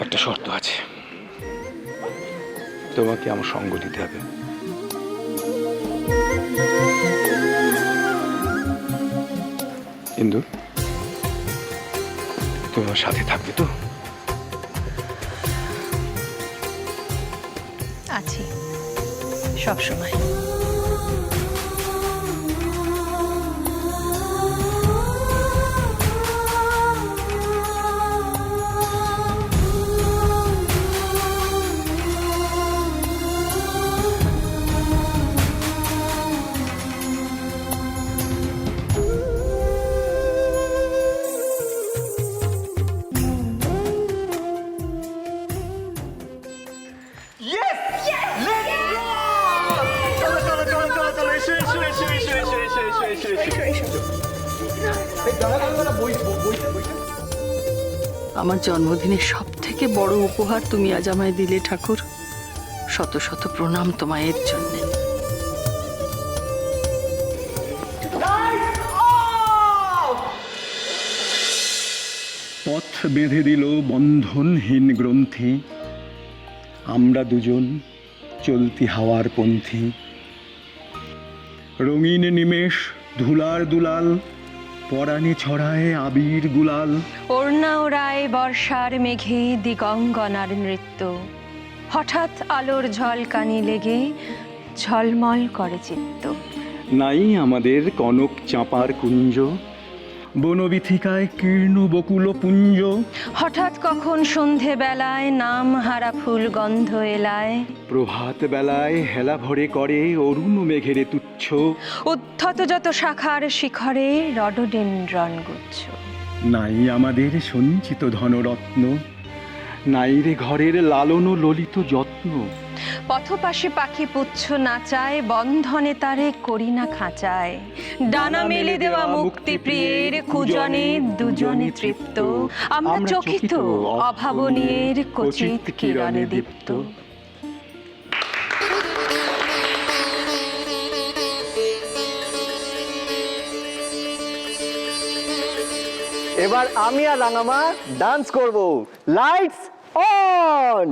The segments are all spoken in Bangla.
একটা শর্ত আছে। তোমাকে আমার সঙ্গ দিতে হবে। ইন্দু তুমি আমার সাথে থাকবে তো? আছি। সব আমার জন্মদিনের সব থেকে বড় উপহার তুমি আজ আমায় দিলে, ঠাকুর। শত শত প্রণাম তোমায় এর জন্যে। পথ বেঁধে দিল বন্ধনহীন গ্রন্থি। আমরা দুজন চলতি হাওয়ার পন্থী। রঙিন নিমেষ ধুলার দুলাল পরাণে ছড়ায় আবির গুলাল। ওড়না ওড়ায় বর্ষার মেঘে দিগঙ্গনার নৃত্য। হঠাৎ আলোর ঝলকানি লেগে ঝলমল করে চিত্ত। নাই আমাদের কনক চাঁপার কুঞ্জ। বনবিথিকায় কীর্ণ বকুল পুঞ্জ। হঠাৎ কখন সন্ধে বেলায় নাম হারা ফুল গন্ধ এলায়? প্রভাত বেলায় হেলা ভরে করে অরুণ মেঘেরে তুচ্ছ। উদ্ধত যত শাখার শিখরে রডডেন্ড্রন গুচ্ছ। নাই আমাদের সঞ্চিত ধনরত্ন নাই রে ঘরের লালন ললিত যত্ন। পথপাশে পাখি পুচ্ছ নাচায় বন্ধনে তারে করি না খাঁচায়। ডানা মেলে দেওয়া মুক্তি প্রিয়ের কুজনে দুজনে তৃপ্ত। আমরা চকিত অভাবনীয়ের কচিত কিরণে দীপ্ত। এবার আমি আর রাঙামা ডান্স করব। লাইটস অন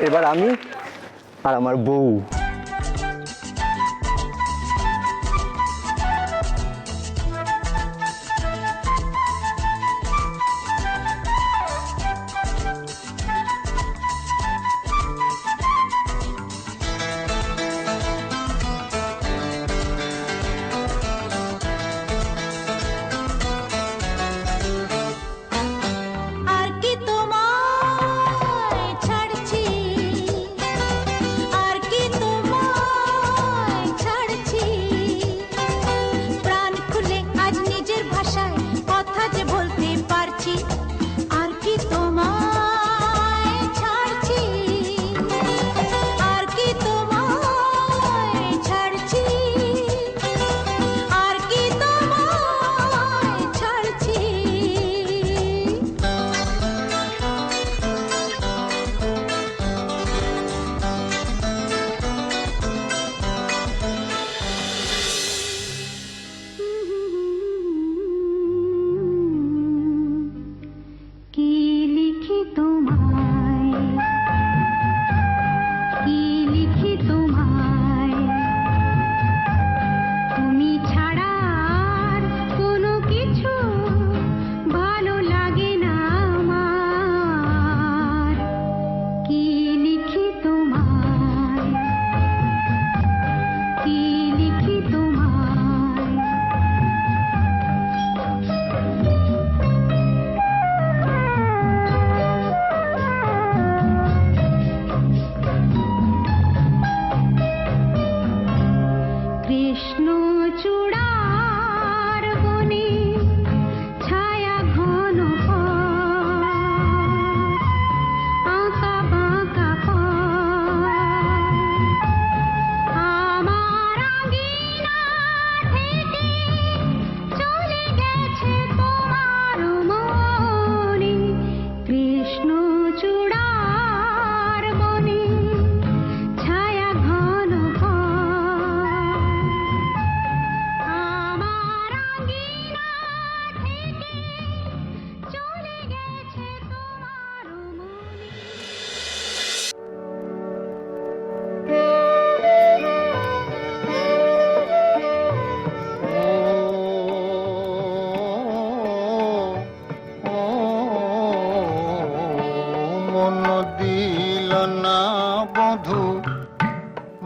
এবার আমি আর আমার বউ।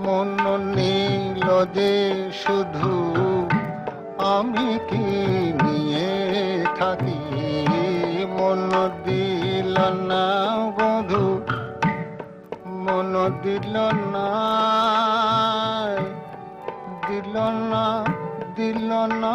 মন নীল যে শুধু আমি কি নিয়ে থাকি? মন দিল না বধু, মন দিল না দিল না দিল না।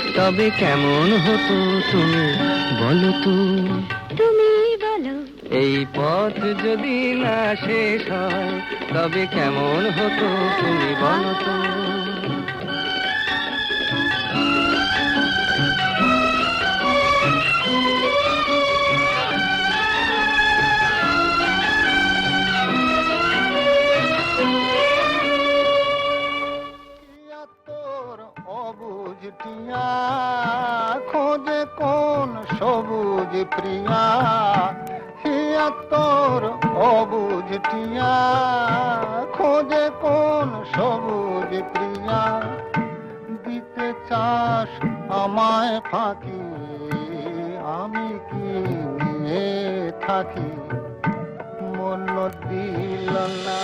তবে কেমন হতো তুমি? বলো তো। তুমি বলো। এই পথ যদি না শেষ হয় তবে কেমন হতো তুমি? বলো তো। তোর অবুঝটিয়া খোঁজে কোন সবুজ প্রিয়া? দিতে চাস আমায় ফাঁকি? আমি কি নিয়ে থাকি? মন দিল না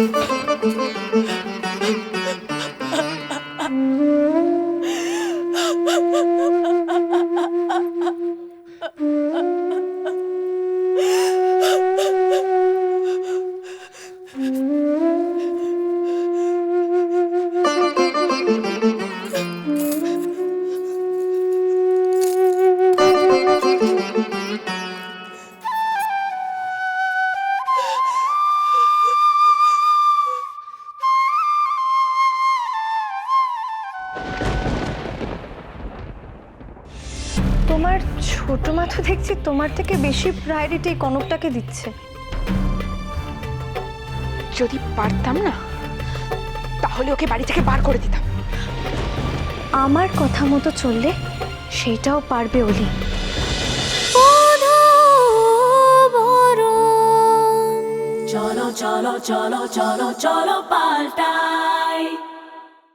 বধূ। তোমার দেখছি তোমার থেকে বেশি প্রায়োরিটি কনকটাকে দিচ্ছে। যদি পারতাম না তাহলে ওকে বাড়ি থেকে বার করে দিতাম। আমার কথা মতো চললে সেইটাও পারবে ওলি চলো চলো চলো চলো চলো পাল্টাই